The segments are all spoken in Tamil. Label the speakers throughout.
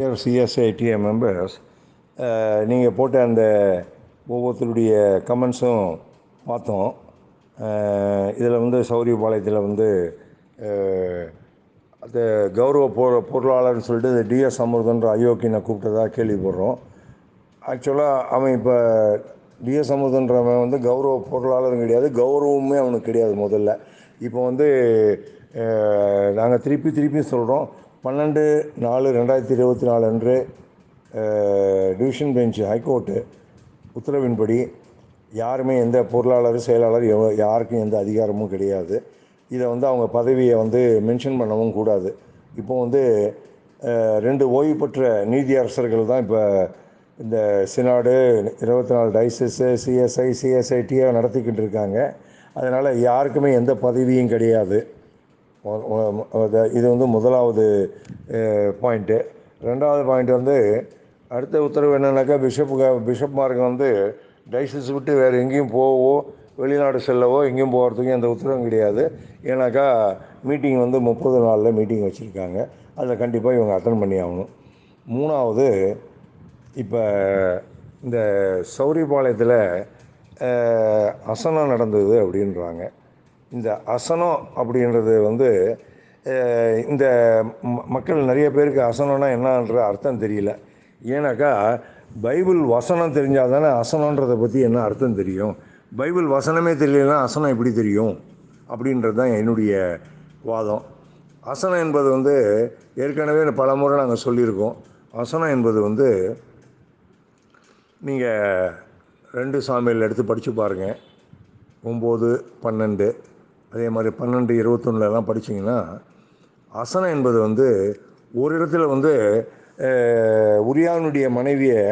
Speaker 1: டியர் சிஎஸ்ஐடிஏ மெம்பர்ஸ் நீங்கள் போட்ட அந்த ஒவ்வொருத்தருடைய கமெண்ட்ஸும் பார்த்தோம். Uh, இதில் வந்து சௌரியபாளையத்தில் வந்து uh, அது அந்த கௌரவ பொ பொருளாளர்னு சொல்லிட்டு டிஎஸ் அமிர்தன்ற அயோக்கியனை கூப்பிட்டதா கேள்விப்படுறோம். ஆக்சுவலாக அவன் இப்போ டிஎஸ் அமிர்தன்றவன் வந்து கௌரவ பொருளாளரும் கிடையாது கௌரவமே அவனுக்கு கிடையாது முதல்ல. இப்போ வந்து uh, நாங்கள் திருப்பி திருப்பி சொல்கிறோம் பன்னெண்டு நாலு ரெண்டாயிரத்தி இருபத்தி நாலு அன்று டிவிஷன் பெஞ்ச் ஹைகோர்ட்டு உத்தரவின்படி யாருமே எந்த பொருளாளர் செயலாளர் எவ- யாருக்கும் எந்த அதிகாரமும் கிடையாது. இதை வந்து அவங்க பதவியை வந்து மென்ஷன் பண்ணவும் கூடாது. இப்போ வந்து ரெண்டு ஓய்வு பெற்ற நீதியரசர்கள் தான் இப்போ இந்த சினாடு இருபத்தி நாலு டைசஸ்ஸு சிஎஸ்ஐ சிஎஸ்ஐடியாக நடத்திக்கிட்டு இருக்காங்க. அதனால் யாருக்குமே எந்த பதவியும் கிடையாது. இது வந்து முதலாவது பாயிண்ட்டு. ரெண்டாவது பாயிண்ட் வந்து அடுத்த உத்தரவு என்னென்னாக்கா பிஷப் பிஷப்மாருக்கு வந்து டைசஸ் விட்டு வேறு எங்கேயும் போவோ வெளிநாடு செல்லவோ எங்கேயும் போகிறதுக்கும் எந்த உத்தரவும் கிடையாது. ஏன்னாக்கா மீட்டிங் வந்து முப்பது நாளில் மீட்டிங் வச்சுருக்காங்க. அதில் கண்டிப்பாக இவங்க அட்டன் பண்ணி ஆகணும். மூணாவது இப்போ இந்த சௌரிபாளையத்தில் அசனம் நடந்தது அப்படின்றாங்க. இந்த அசனம் அப்படின்றது வந்து இந்த மக்கள் நிறைய பேருக்கு அசனம்னா என்னன்ற அர்த்தம் தெரியல. ஏன்னாக்கா பைபிள் வசனம் தெரிஞ்சால் தானே அசனன்றதை பற்றி என்ன அர்த்தம் தெரியும்? பைபிள் வசனமே தெரியலனா அசனம் எப்படி தெரியும்? அப்படின்றது தான் என்னுடைய வாதம். அசனம் என்பது வந்து ஏற்கனவே பல முறை நாங்கள் சொல்லியிருக்கோம். அசனம் என்பது வந்து நீங்கள் ரெண்டு சாமியில் எடுத்து படித்து பாருங்கள் ஒம்பது பன்னெண்டு. அதே மாதிரி பன்னெண்டு இருபத்தொன்னுலலாம் படிச்சீங்கன்னா அசனம் என்பது வந்து ஒரு இடத்துல வந்து உரியாவினுடைய உரியானுடைய மனைவியை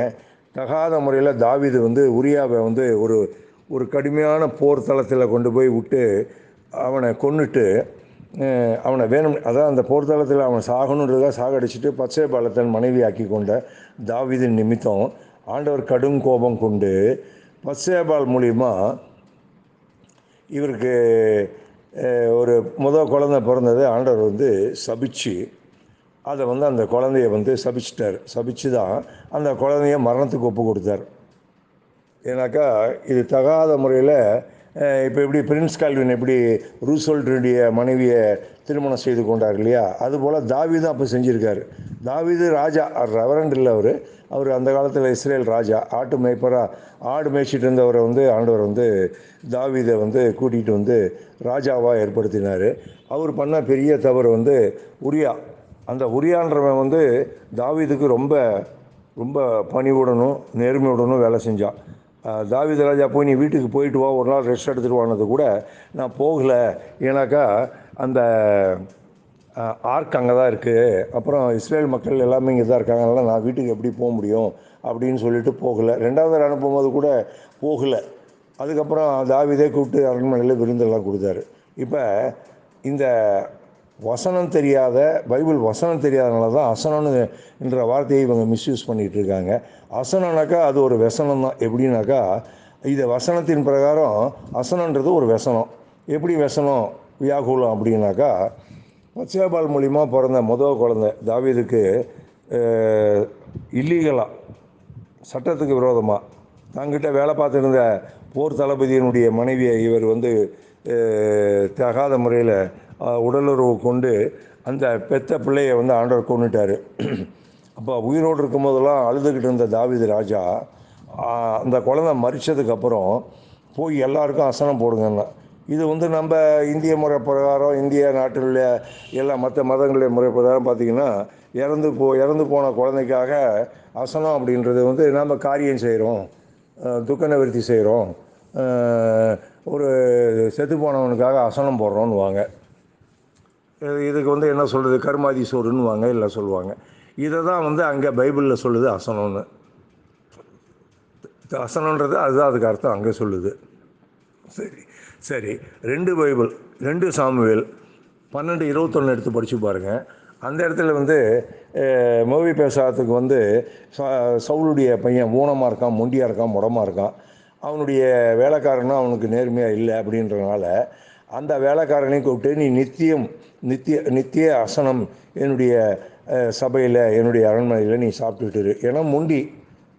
Speaker 1: தகாத முறையில் தாவீது வந்து உரியாவை வந்து ஒரு ஒரு கடுமையான போர் தளத்தில் கொண்டு போய் விட்டு அவனை கொன்னுட்டு அவனை வேணும் அதான் அந்த போர் தளத்தில் அவன் சாகணுன்றதாக சாகடிச்சிட்டு பச்சை பாலத்தன் மனைவி ஆக்கி கொண்ட தாவிதின் நிமித்தம் ஆண்டவர் கடும் கோபம் கொண்டு பச்சைபால் மூலிமா இவருக்கு ஒரு முதல் குழந்தை பிறந்தது ஆண்டவர் வந்து சபிச்சு அதை வந்து அந்த குழந்தைய வந்து சபிச்சிட்டார். சபிச்சு தான் அந்த குழந்தைய மரணத்துக்கு ஒப்பு கொடுத்தார். ஏன்னாக்கா இது தகாத முறையில் இப்போ எப்படி பிரின்ஸ் கால்வின் எப்படி ரூசோல்டருடைய மனைவியை திருமணம் செய்து கொண்டார் இல்லையா? அதுபோல் தாவீதும் அப்போ செஞ்சுருக்காரு. தாவீது ராஜா ரெவரண்ட் இல்லை அவர். அவர் அந்த காலத்தில் இஸ்ரேல் ராஜா. ஆட்டு மேய்ப்பராக ஆடு மேய்ச்சிட்டு இருந்தவரை வந்து ஆண்டவர் வந்து தாவிதை வந்து கூட்டிகிட்டு வந்து ராஜாவாக ஏற்படுத்தினார். அவர் பண்ண பெரிய தவறு வந்து உரியா. அந்த உரியான்றவன் வந்து தாவிதுக்கு ரொம்ப ரொம்ப பணிவுடனும் நேர்மையுடனும் வேலை செஞ்சான். தாவித ராஜா போய் நீ வீட்டுக்கு போயிட்டு வா ஒரு நாள் ரெஸ்ட் எடுத்துகிட்டு வானது கூட நான் போகலை. ஏன்னாக்கா அந்த ஆர்க் அங்கே தான் இருக்குது அப்புறம் இஸ்ரேல் மக்கள் எல்லாமே இங்கே தான் இருக்காங்க. அதனால் நான் வீட்டுக்கு எப்படி போக முடியும் அப்படின்னு சொல்லிட்டு போகலை. ரெண்டாவது தடவை அனுப்பும்போது கூட போகலை. அதுக்கப்புறம் தாவிதே கூப்பிட்டு அரண்மனையில் விருந்தெல்லாம் கொடுத்தாரு. இப்போ இந்த வசனம் தெரியாத பைபிள் வசனம் தெரியாதனால தான் அசனம்னு என்ற வார்த்தையை இவங்க மிஸ்யூஸ் பண்ணிகிட்டு இருக்காங்க அசனம்னாக்கா அது ஒரு வசனம் தான். எப்படின்னாக்கா இது வசனத்தின் பிரகாரம் அசனன்றது ஒரு வசனம். எப்படி வசனம்? வியாகுலம் அப்படின்னாக்கா சேபால் மூலிமா பிறந்த முதல் குழந்தை தாவீதுக்கு இல்லீகலாக சட்டத்துக்கு விரோதமாக தங்கிட்ட வேலை பார்த்துருந்த போர் தளபதியினுடைய மனைவியை இவர் வந்து தகாத முறையில் உடலுறவு கொண்டு அந்த பெத்த பிள்ளையை வந்து ஆண்டவர் கொண்டுட்டார் அப்போ உயிரோடு இருக்கும் போதெல்லாம் அழுதுகிட்டு இருந்த தாவிது ராஜா அந்த குழந்தை மறிச்சதுக்கப்புறம் போய் எல்லாருக்கும் அசனம் போடுங்கன்னா. இது வந்து நம்ம இந்திய முறை பிரகாரம் இந்திய நாட்டில் எல்லா மற்ற மதங்களுடைய முறை பிரகாரம் பார்த்திங்கன்னா இறந்து போ இறந்து போன குழந்தைக்காக அசனம் அப்படின்றது வந்து நம்ம காரியம் செய்கிறோம் துக்க நிவர்த்தி செய்கிறோம் ஒரு செத்து போனவனுக்காக அசனம் போடுறோன்னு வாங்க இதுக்கு வந்து என்ன சொல்கிறது கருமாதி சோறுன்னு வாங்க இல்லை சொல்லுவாங்க. இதை தான் வந்து அங்கே பைபிளில் சொல்லுது அசனம்னு. அசனன்றது அதுதான் அதுக்கு அர்த்தம் அங்கே சொல்லுது. சரி சரி. ரெண்டு பைபிள் ரெண்டு சாமுவேல். பன்னெண்டு இருபத்தொன்று எடுத்து படித்து பாருங்கள் அந்த இடத்துல வந்து மோவி பேசாததுக்கு வந்து ச- சவுளுடைய பையன் ஊனமாக இருக்கான் மொண்டியாக இருக்கான் முடமாக இருக்கான். அவனுடைய வேலைக்காரனும் அவனுக்கு நேர்மையாக இல்லை அப்படின்றனால அந்த வேலைக்காரனையும் கூப்பிட்டு நீ நித்தியம் நித்திய நித்திய அசனம் என்னுடைய சபையில் என்னுடைய அரண்மனையில் நீ சாப்பிட்டுட்டுரு ஏன்னா முண்டி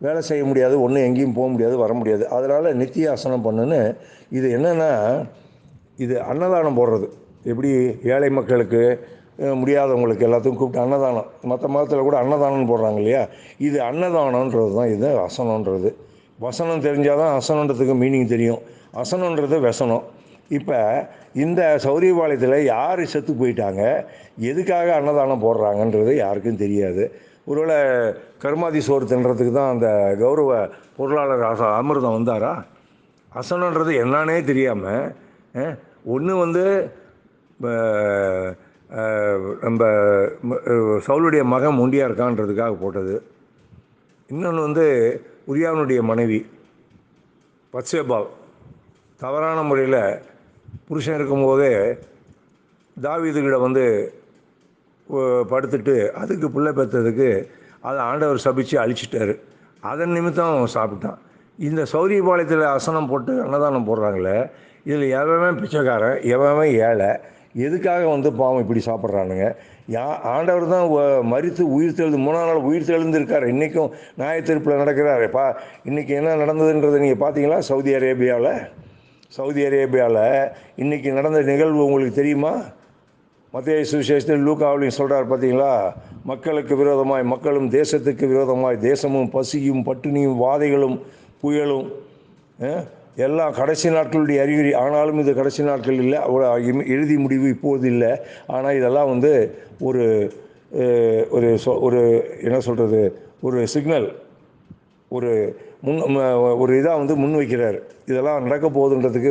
Speaker 1: வேலை செய்ய முடியாது ஒன்றும் எங்கேயும் போக முடியாது வர முடியாது. அதனால் நித்திய அசனம் பண்ணுன்னு இது என்னென்னா இது அன்னதானம் போடுறது. எப்படி ஏழை மக்களுக்கு முடியாதவங்களுக்கு எல்லாத்துக்கும் கூப்பிட்டு அன்னதானம். மற்ற மதத்தில் கூட அன்னதானம் போடுறாங்க இல்லையா? இது அன்னதானன்றது தான் இது அசனன்றது வசனம் தெரிஞ்சால் தான் அசனன்றதுக்கு மீனிங் தெரியும். அசனன்றது வசனம். இப்போ இந்த சௌரியபாளையத்தில் யார் செத்து போயிட்டாங்க? எதுக்காக அன்னதானம் போடுறாங்கன்றது யாருக்கும் தெரியாது. ஒருவேளை கருமாதி சோறு தின்றதுக்கு தான் அந்த கௌரவ பொருளாளர் அச அமிர்தம் வந்தாரா? அசனன்றது என்னன்னே தெரியாமல் ஒன்று வந்து நம்ம ம- சவுளுடைய மகன் முண்டியா இருக்கான்றதுக்காக போட்டது. இன்னொன்று வந்து உரியாவனுடைய மனைவி பத்சேபால் தவறான முறையில் புருஷன் இருக்கும்போதே தாவீதுகிட்ட வந்து படுத்துட்டு அதுக்கு பிள்ளை பெற்றதுக்கு அதை ஆண்டவர் சபித்து அழிச்சிட்டாரு. அதன் நிமித்தம் அவன் சாப்பிட்டான். இந்த சௌரியபாளையத்தில் அசனம் போட்டு அன்னதானம் போடுறாங்களே இதில் எவன் பிச்சைக்காரன் எவன் ஏழை எதுக்காக வந்து பாவம் இப்படி சாப்பிட்றானுங்க? யா ஆண்டவர் தான் மறித்து உயிர் தெழுந்து மூணாம் நாள் உயிர் தெழுந்திருக்கார். இன்றைக்கும் நியாயத்தீர்ப்பில் நடக்கிறாரு. பா இன்றைக்கி என்ன நடந்ததுன்றதை நீங்கள் பார்த்தீங்களா? சவுதி அரேபியாவில் சவுதி அரேபியாவில் இன்றைக்கி நடந்த நிகழ்வு உங்களுக்கு தெரியுமா? மத்திய சுவிசேஷத்தில் லூக்காவிலையும் சொல்கிறார் பார்த்தீங்களா? மக்களுக்கு விரோதமாய் மக்களும் தேசத்துக்கு விரோதமாய் தேசமும் பசியும் பட்டினியும் வாதைகளும் புயலும் ஆ எல்லாம் கடைசி நாட்களுடைய அறிகுறி ஆனாலும் இது கடைசி நாட்கள் இல்லை. அவ்வளோ இறுதி முடிவு இப்போது இல்லை. ஆனால் இதெல்லாம் வந்து ஒரு ஒரு சொ- ஒரு என்ன சொல்கிறது ஒரு சிக்னல் ஒரு முன் ஒரு இதாக வந்து முன் வைக்கிறார் இதெல்லாம் நடக்க போகுதுன்றதுக்கு